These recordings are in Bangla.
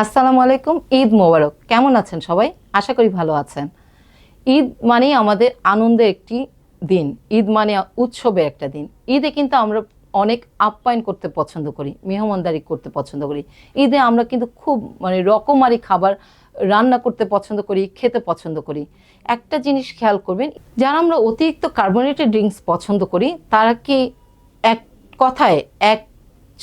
আসসালামু আলাইকুম, ঈদ মোবারক। কেমন আছেন সবাই? আশা করি ভালো আছেন। ঈদ মানেই আমাদের আনন্দের একটি দিন। ঈদ মানে উৎসবের একটা দিন। ঈদে কিন্তু আমরা অনেক আপ্যায়ন করতে পছন্দ করি, মেহমানদারি করতে পছন্দ করি। ঈদে আমরা কিন্তু খুব মানে রকমারি খাবার রান্না করতে পছন্দ করি, খেতে পছন্দ করি। একটা জিনিস খেয়াল করবেন, যারা আমরা অতিরিক্ত কার্বোনেটেড ড্রিঙ্কস পছন্দ করি, তারা কি এক কথায় এক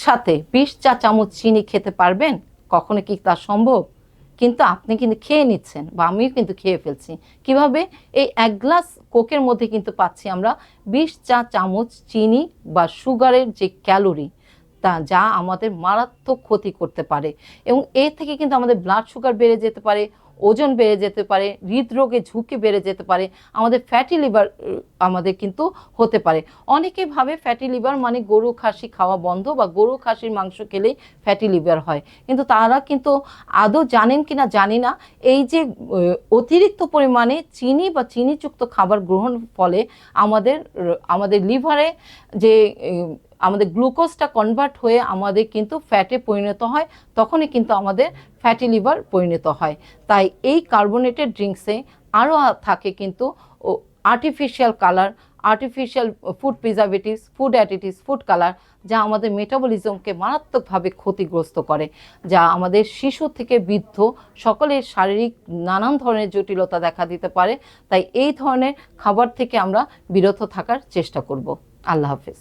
সাথে বিশ চা চামচ চিনি খেতে পারবেন? কখনো কি তা সম্ভব? কিন্তু আপনি কিন্তু খেয়ে নিচ্ছেন বা আমিও কিন্তু খেয়ে ফেলছি। কীভাবে? এই এক গ্লাস কোকের মধ্যে কিন্তু পাচ্ছি আমরা বিশ চা চামচ চিনি বা সুগারের যে ক্যালোরি তা যা আমাদের মারাত্মক ক্ষতি করতে পারে এবং এ থেকে কিন্তু আমাদের ব্লাড সুগার বেড়ে যেতে পারে, ওজন বেড়ে যেতে পারে, হৃদরোগে ঝুঁকি বেড়ে যেতে পারে, আমাদের ফ্যাটি লিভার আমাদের কিন্তু হতে পারে। অনেকে ভাবে ফ্যাটি লিভার মানে গরু খাসি খাওয়া বন্ধ বা গরু খাসির মাংস খেলেই ফ্যাটি লিভার হয়। কিন্তু তারা কিন্তু আদৌ জানেন কি না জানি না। এই যে অতিরিক্ত পরিমাণে চিনি বা চিনিযুক্ত খাবার গ্রহণ ফলে আমাদের আমাদের লিভারে যে আমাদের গ্লুকোজটা কনভার্ট হয়ে আমাদের কিন্তু ফ্যাটে পরিণত হয়, তখনই কিন্তু আমাদের ফ্যাটি লিভার পরিণত হয়। তাই এই কার্বোনেটেড ড্রিঙ্কসে আরও থাকে কিন্তু artificial colour artificial food preservatives food additives food colour যা আমাদের মেটাবলিজমকে মারাত্মকভাবে ক্ষতিগ্রস্ত করে, যা আমাদের শিশু থেকে বৃদ্ধ সকলের শারীরিক নানান ধরনের জটিলতা দেখা দিতে পারে। তাই এই ধরনের খাবার থেকে আমরা বিরত থাকার চেষ্টা করব। আল্লাহ হাফিজ।